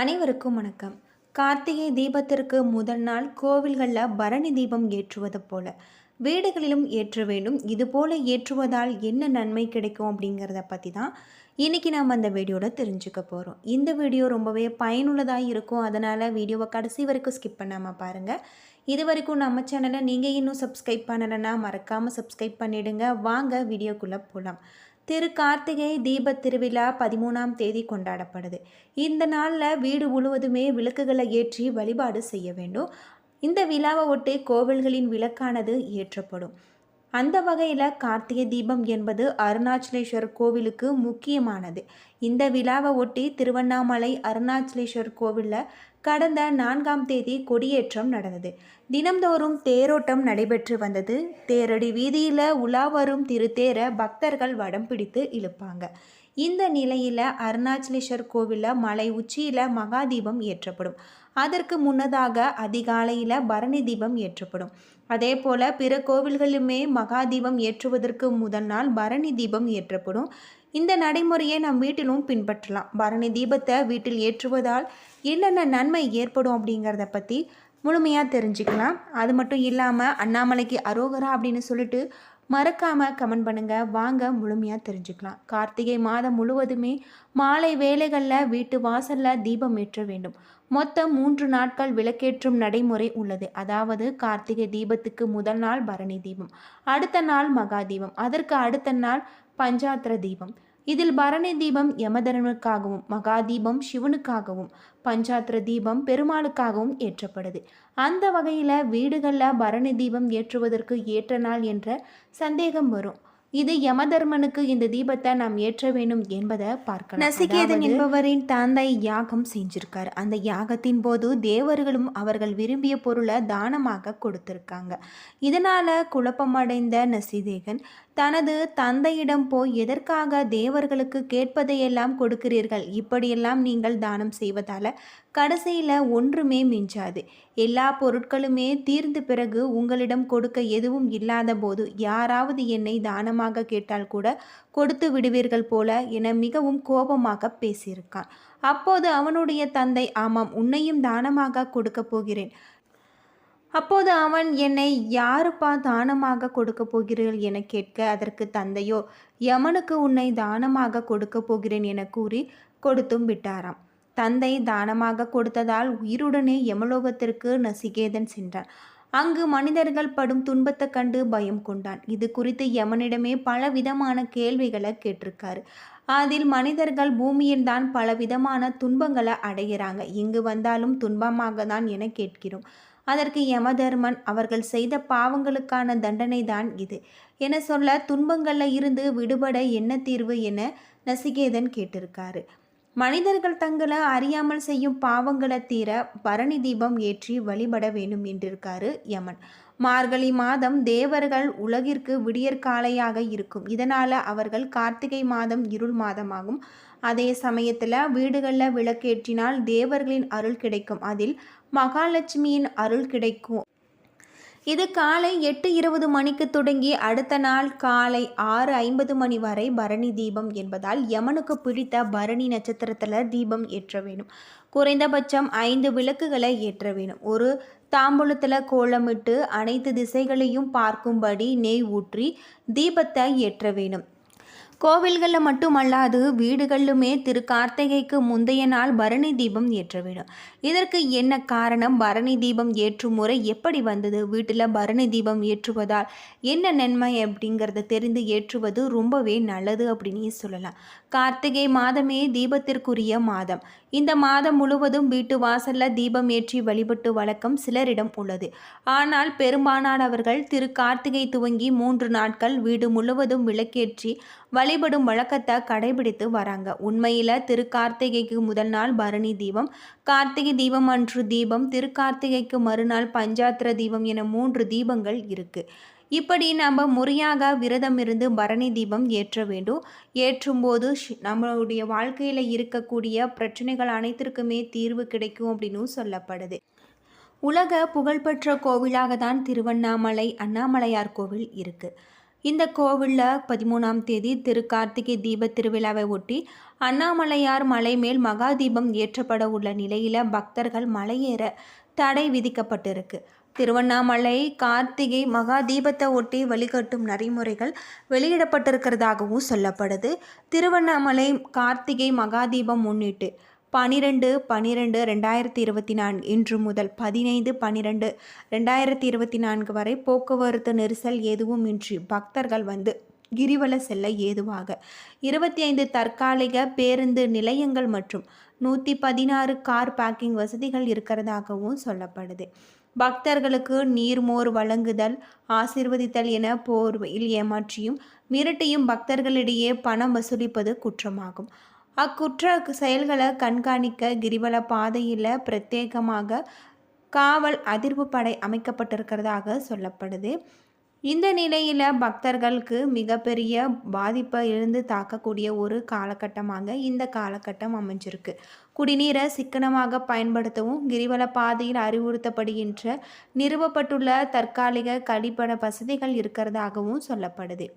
அனைவருக்கும் வணக்கம். கார்த்திகை தீபத்திற்கு முதல் நாள் கோவில்களில் பரணி தீபம் ஏற்றுவது போல. வீடுகளிலும் ஏற்ற வேண்டும். இது போல ஏற்றுவதால் என்ன நன்மை கிடைக்கும் அப்படிங்கிறத பற்றி தான் இன்றைக்கி நாம் அந்த வீடியோவில் தெரிஞ்சுக்க போகிறோம் இந்த வீடியோ ரொம்பவே பயனுள்ளதாக இருக்கும். அதனால் வீடியோவை கடைசி வரைக்கும் ஸ்கிப் பண்ணாமல் பாருங்கள் இது வரைக்கும் நம்ம சேனலை நீங்கள் இன்னும் சப்ஸ்கிரைப் பண்ணலைன்னா மறக்காமல் சப்ஸ்கிரைப் பண்ணிவிடுங்க வாங்க வீடியோக்குள்ளே போகலாம் திரு கார்த்திகை தீபத் திருவிழா பதிமூணாம் தேதி கொண்டாடப்படுது. இந்த நாளில் வீடு முழுவதுமே விளக்குகளை ஏற்றி வழிபாடு செய்ய வேண்டும். இந்த விழாவை ஒட்டி கோவில்களின் விளக்கானது ஏற்றப்படும். அந்த வகையில் கார்த்திகை தீபம் என்பது அருணாச்சலேஸ்வரர் கோவிலுக்கு முக்கியமானது. இந்த விழாவை ஒட்டி திருவண்ணாமலை அருணாச்சலேஸ்வர் கோவிலில் கடந்த நான்காம் தேதி கொடியேற்றம் நடந்தது. தினம்தோறும் தேரோட்டம் நடைபெற்று வந்தது. தேரடி வீதியில் உலா வரும் திருத்தேரை பக்தர்கள் வடம் பிடித்து இழுப்பாங்க. இந்த நிலையில் அருணாச்சலேஸ்வர் கோவிலில் மலை உச்சியில் மகாதீபம் ஏற்றப்படும். அதற்கு முன்னதாக அதிகாலையில் பரணி தீபம் ஏற்றப்படும். அதே போல் பிற கோவில்களுமே மகாதீபம் ஏற்றுவதற்கு முதல் நாள் பரணி தீபம் ஏற்றப்படும். இந்த நடைமுறையை நம் வீட்டிலும் பின்பற்றலாம். பரணி தீபத்தை வீட்டில் ஏற்றுவதால் என்னென்ன நன்மை ஏற்படும் அப்படிங்கிறத பற்றி முழுமையாக தெரிஞ்சுக்கலாம். அது மட்டும் இல்லாமல் அண்ணாமலைக்கு அரோகரா அப்படின்னு சொல்லிட்டு மறக்காமல் கமெண்ட் பண்ணுங்கள் வாங்க முழுமையாக தெரிஞ்சுக்கலாம். கார்த்திகை மாதம் முழுவதுமே மாலை வேலைகளில் வீட்டு வாசலில் தீபம் ஏற்ற வேண்டும். மொத்தம் மூன்று நாட்கள் விளக்கேற்றும் நடைமுறை உள்ளது. அதாவது கார்த்திகை தீபத்துக்கு முதல் நாள் பரணி தீபம் அடுத்த நாள் மகா தீபம். அதற்கு அடுத்த நாள் பஞ்சாத்திர தீபம். இதில் பரணி தீபம் யமதரனுக்காகவும் மகா தீபம் சிவனுக்காகவும் பஞ்சாத்திர தீபம் பெருமாளுக்காகவும் ஏற்றப்படுது. அந்த வகையில் வீடுகளில் பரணி தீபம் ஏற்றுவதற்கு ஏற்ற நாள் என்ற சந்தேகம் வரும். இது யமதர்மனுக்கு இந்த தீபத்தை நாம் ஏற்ற வேண்டும் என்பதை பார்க்கலாம். நசிகேதன் என்பவரின் தந்தை யாகம் செஞ்சிருக்காரு. அந்த யாகத்தின் போது தேவர்களும் அவர்கள் விரும்பிய பொருளை தானமாக கொடுத்திருக்காங்க. இதனால குழப்பமடைந்த நசிதேகன் தனது தந்தையிடம் போய் எதற்காக தேவர்களுக்கு கேட்பதையெல்லாம் கொடுக்கிறீர்கள்? இப்படியெல்லாம் நீங்கள் தானம் செய்வதால கடைசியில் ஒன்றுமே மிஞ்சாது. எல்லா பொருட்களுமே தீர்ந்த பிறகு உங்களிடம் கொடுக்க எதுவும் இல்லாத போது யாராவது என்னை தானமாக கேட்டால் கூட கொடுத்து விடுவீர்கள் போல என மிகவும் கோபமாக பேசியிருக்கான். அப்போது அவனுடைய தந்தை ஆமாம் உன்னையும் தானமாக கொடுக்க போகிறேன். அப்போது அவன் என்னை யாருப்பா தானமாக கொடுக்க போகிறீர்கள் என கேட்க அதற்கு தந்தையோ யமனுக்கு உன்னை தானமாக கொடுக்க போகிறேன் என கூறி கொடுத்தும் விட்டாராம். தந்தை தானமாக கொடுத்ததால் உயிருடனே யமலோகத்திற்கு நசிகேதன் சென்றான். அங்கு மனிதர்கள் படும் துன்பத்தை கண்டு பயம் கொண்டான். இது குறித்து யமனிடமே பல விதமான கேள்விகளை கேட்டிருக்காரு. அதில் மனிதர்கள் பூமியில் தான் பல விதமான துன்பங்களை அடைகிறாங்க. இங்கு வந்தாலும் துன்பமாக தான் என கேட்கிறோம். அதற்கு யமதர்மன் அவர்கள் செய்த பாவங்களுக்கான தண்டனை தான் இது என சொல்ல துன்பங்களில் இருந்து விடுபட என்ன தீர்வு என நசிகேதன் கேட்டிருக்காரு. மனிதர்கள் தங்களை அறியாமல் செய்யும் பாவங்களை தீர பரணி தீபம் ஏற்றி வழிபட வேண்டும் என்றிருக்காரு யமன். மார்கழி மாதம் தேவர்கள் உலகிற்கு விடியற்காலையாக இருக்கும். இதனால் அவர்கள் கார்த்திகை மாதம் இருள் மாதமாகும். அதே சமயத்தில் வீடுகளில் விளக்கேற்றினால் தேவர்களின் அருள் கிடைக்கும். அதில் மகாலட்சுமியின் அருள் கிடைக்கும். இது காலை எட்டு இருபது மணிக்கு தொடங்கி அடுத்த நாள் காலை ஆறு ஐம்பது மணி வரை பரணி தீபம் என்பதால் யமனுக்கு பிடித்த பரணி நட்சத்திரத்தில் தீபம் ஏற்ற வேணும். குறைந்தபட்சம் ஐந்து விளக்குகளை ஏற்ற வேணும். ஒரு தாம்பூலத்தில் கோலமிட்டு அனைத்து திசைகளையும் பார்க்கும்படி நெய் ஊற்றி தீபத்தை ஏற்ற வேணும். கோவில்களில் மட்டுமல்லாது வீடுகளிலுமே திரு கார்த்திகைக்கு முந்தைய நாள் பரணி தீபம் ஏற்றவிடும். இதற்கு என்ன காரணம்? பரணி தீபம் ஏற்றும் முறை எப்படி வந்தது? வீட்டில் பரணி தீபம் ஏற்றுவதால் என்ன நன்மை அப்படிங்கிறத தெரிந்து ஏற்றுவது ரொம்பவே நல்லது அப்படின்னு சொல்லலாம். கார்த்திகை மாதமே தீபத்திற்குரிய மாதம். இந்த மாதம் முழுவதும் வீட்டு வாசலில் தீபம் ஏற்றி வழிபட்டு வழக்கம் சிலரிடம் உள்ளது. ஆனால் பெரும்பாலானவர்கள் திரு கார்த்திகை துவங்கி மூன்று நாட்கள் வீடு முழுவதும் விளக்கேற்றி வழிபடும் வழக்கத்தை கடைபிடித்து வராங்க. உண்மையில் திருக்கார்த்திகைக்கு முதல் நாள் பரணி தீபம் கார்த்திகை தீபம் அன்று தீபம் திருக்கார்த்திகைக்கு மறுநாள் பஞ்சாத்திர தீபம் என மூன்று தீபங்கள் இருக்குது இப்படி நம்ம முறையாக விரதம் இருந்து பரணி தீபம் ஏற்ற வேண்டும். ஏற்றும்போது நம்மளுடைய வாழ்க்கையில் இருக்கக்கூடிய பிரச்சனைகள் அனைத்திற்குமே தீர்வு கிடைக்கும் அப்படின்னு சொல்லப்படுது. உலக புகழ்பெற்ற கோவிலாக தான் திருவண்ணாமலை அண்ணாமலையார் கோவில் இருக்குது இந்த கோவிலில் பதிமூணாம் தேதி திரு கார்த்திகை தீப திருவிழாவை ஒட்டி அண்ணாமலையார் மலை மேல் மகா தீபம் ஏற்றப்பட உள்ள நிலையில் பக்தர்கள் மலையேற தடை விதிக்கப்பட்டிருக்கு. திருவண்ணாமலை கார்த்திகை மகா தீபத்தை ஒட்டி வழிகட்டும் நடைமுறைகள் வெளியிடப்பட்டிருக்கிறதாகவும் சொல்லப்படுது. திருவண்ணாமலை கார்த்திகை மகா தீபம் முன்னிட்டு பனிரெண்டு பனிரெண்டு ரெண்டாயிரத்தி இருபத்தி நான்கு இன்று முதல் பதினைந்து பனிரெண்டு ரெண்டாயிரத்தி இருபத்தி நான்கு வரை போக்குவரத்து நெரிசல் எதுவும் இன்றி பக்தர்கள் வந்து கிரிவல செல்ல ஏதுவாக. இருபத்தி ஐந்து தற்காலிக பேருந்து நிலையங்கள் மற்றும் நூற்றி பதினாறு கார் பார்க்கிங் வசதிகள் இருக்கிறதாகவும் சொல்லப்படுது. பக்தர்களுக்கு நீர்மோர் வழங்குதல் ஆசிர்வதித்தல் என போர்வையில் ஏமாற்றியும் மிரட்டியும் பக்தர்களிடையே பணம் வசூலிப்பது குற்றமாகும். அக்குற்ற செயல்களை கண்காணிக்க கிரிவல பாதையில் பிரத்யேகமாக காவல் அதிர்வு படை அமைக்கப்பட்டிருக்கிறதாக சொல்லப்படுது. இந்த நிலையில் பக்தர்களுக்கு மிகப்பெரிய பாதிப்பை இருந்து தாக்கக்கூடிய ஒரு காலகட்டமாக இந்த காலகட்டம் அமைஞ்சிருக்கு. குடிநீரை சிக்கனமாக பயன்படுத்தவும் கிரிவல பாதையில் அறிவுறுத்தப்படுகின்ற நிறுவப்பட்டுள்ள தற்காலிக கழிப்பட வசதிகள் இருக்கிறதாகவும் சொல்லப்படுது.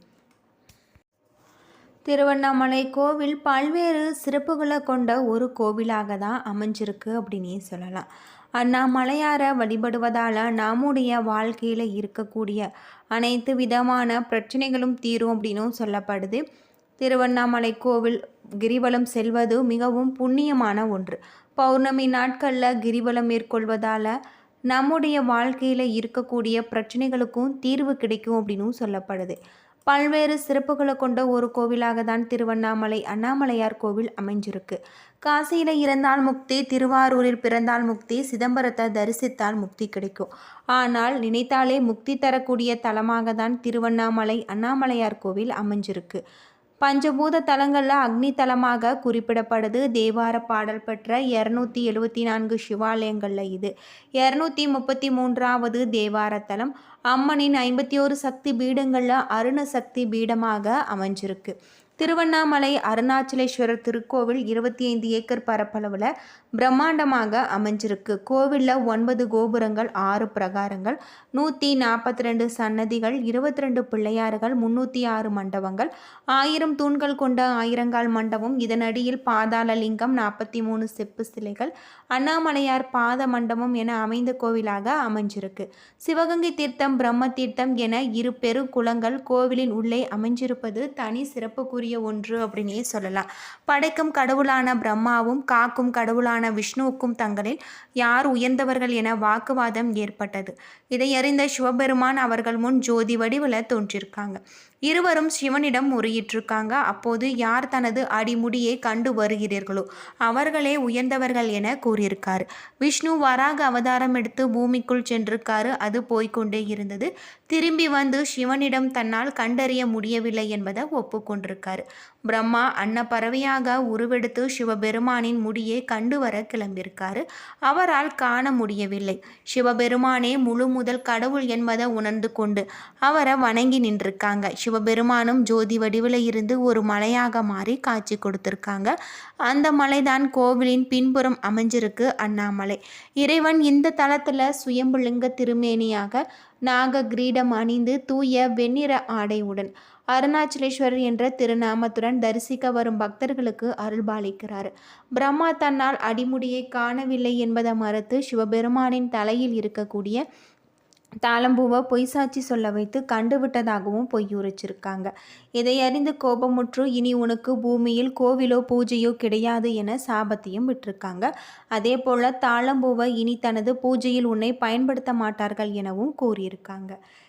திருவண்ணாமலை கோவில் பல்வேறு சிறப்புகளை கொண்ட ஒரு கோவிலாக தான் அமைஞ்சிருக்கு அப்படின்னே சொல்லலாம். அண்ணாமலையாரை வழிபடுவதால் நம்முடைய வாழ்க்கையில் இருக்கக்கூடிய அனைத்து விதமான பிரச்சனைகளும் தீரும் அப்படின்னும் சொல்லப்படுது. திருவண்ணாமலை கோவில் கிரிவலம் செல்வது மிகவும் புண்ணியமான ஒன்று. பௌர்ணமி நாட்களில் கிரிவலம் மேற்கொள்வதால் நம்முடைய வாழ்க்கையில் இருக்கக்கூடிய பிரச்சனைகளுக்கும் தீர்வு கிடைக்கும் அப்படின்னும் சொல்லப்படுது. பல்வேறு சிறப்புகளை கொண்ட ஒரு கோவிலாக தான் திருவண்ணாமலை அண்ணாமலையார் கோவில் அமைஞ்சிருக்கு. காசியில் இறந்தால் முக்தி திருவாரூரில் பிறந்தால் முக்தி சிதம்பரத்தை தரிசித்தால் முக்தி கிடைக்கும். ஆனால் நினைத்தாலே முக்தி தரக்கூடிய தலமாக தான் திருவண்ணாமலை அண்ணாமலையார் கோவில் அமைஞ்சிருக்கு. பஞ்சபூத தலங்களில் அக்னி தலமாக குறிப்பிடப்படுது. தேவார பாடல் பெற்ற இரநூத்தி எழுபத்தி நான்கு சிவாலயங்களில் இது. இரநூத்தி முப்பத்தி மூன்றாவது தேவார தலம். அம்மனின் ஐம்பத்தி ஒரு சக்தி பீடங்களில் அருண சக்தி பீடமாக அமைஞ்சிருக்கு. திருவண்ணாமலை அருணாச்சலேஸ்வரர் திருக்கோவில் இருபத்தி ஐந்து ஏக்கர் பரப்பளவில் பிரம்மாண்டமாக அமைஞ்சிருக்கு. கோவிலில் ஒன்பது கோபுரங்கள் ஆறு பிரகாரங்கள் நூற்றி நாற்பத்தி ரெண்டு சன்னதிகள் இருபத்தி ரெண்டு பிள்ளையாறுகள் முன்னூற்றி ஆறு மண்டபங்கள் ஆயிரம் தூண்கள் கொண்ட ஆயிரங்கால் மண்டபம் இதனடியில் பாதாள லிங்கம் நாற்பத்தி மூணு செப்பு சிலைகள் அண்ணாமலையார் பாத மண்டபம் என அமைந்த கோவிலாக அமைஞ்சிருக்கு. சிவகங்கை தீர்த்தம் பிரம்ம தீர்த்தம் என இரு பெரு குளங்கள் கோவிலின் உள்ளே அமைஞ்சிருப்பது தனி சிறப்புக்குரிய இருக்கக்கூடிய ஒன்று அப்படின்னே சொல்லலாம். படைக்கும் கடவுளான பிரம்மாவும் காக்கும் கடவுளான விஷ்ணுவுக்கும் தங்களில் யார் உயர்ந்தவர்கள் என வாக்குவாதம் ஏற்பட்டது. இதை அறிந்த சிவபெருமான் அவர்கள் முன் ஜோதி வடிவில் தோன்றியிருக்காங்க இருவரும் சிவனிடம் முறையிட்டிருக்காங்க. அப்போது யார் தனது அடிமுடியை கண்டு வருகிறீர்களோ அவர்களே உயர்ந்தவர்கள் என கூறியிருக்கார். விஷ்ணு வராக அவதாரம் எடுத்து பூமிக்குள் சென்றிருக்காரு. அது போய்கொண்டே இருந்தது. திரும்பி வந்து சிவனிடம் தன்னால் கண்டறிய முடியவில்லை என்பதை ஒப்புக்கொண்டிருக்காரு. பிரம்மா அன்னப்பறவையாக உருவெடுத்து சிவபெருமானின் முடியை கண்டு வர கிளம்பியிருக்காரு. அவரால் காண முடியவில்லை. சிவபெருமானே முழு முதல் கடவுள் என்பதை உணர்ந்து கொண்டு அவரை வணங்கி நின்றிருக்காங்க. சிவபெருமானும் ஜோதி வடிவில் இருந்து ஒரு மலையாக மாறி காட்சி கொடுத்துருக்காங்க. அந்த மலைதான் கோவிலின் பின்புறம் அமைஞ்சிருக்கு அண்ணாமலை. இறைவன் இந்த தளத்தில் சுயம்புலிங்க திருமேனியாக நாக கிரீடம் அணிந்து தூய வெண்ணிற ஆடையுடன் அருணாச்சலேஸ்வரர் என்ற திருநாமத்துடன் தரிசிக்க வரும் பக்தர்களுக்கு அருள்பாலிக்கிறார். பிரம்மா தன்னால் அடிமுடியை காணவில்லை என்பதை மறுத்து சிவபெருமானின் தலையில் இருக்கக்கூடிய தாளம்பூவை பொய் சாட்சி சொல்ல வைத்து கண்டுவிட்டதாகவும் பொய்யுரைச்சிருக்காங்க. இதை அறிந்து கோபமுற்று இனி உனக்கு பூமியில் கோவிலோ பூஜையோ கிடையாது என சாபத்தையும் விட்டிருக்காங்க. அதே போல் தாளம்பூவை இனி தனது பூஜையில் உன்னை பயன்படுத்த மாட்டார்கள் எனவும் கூறியிருக்காங்க.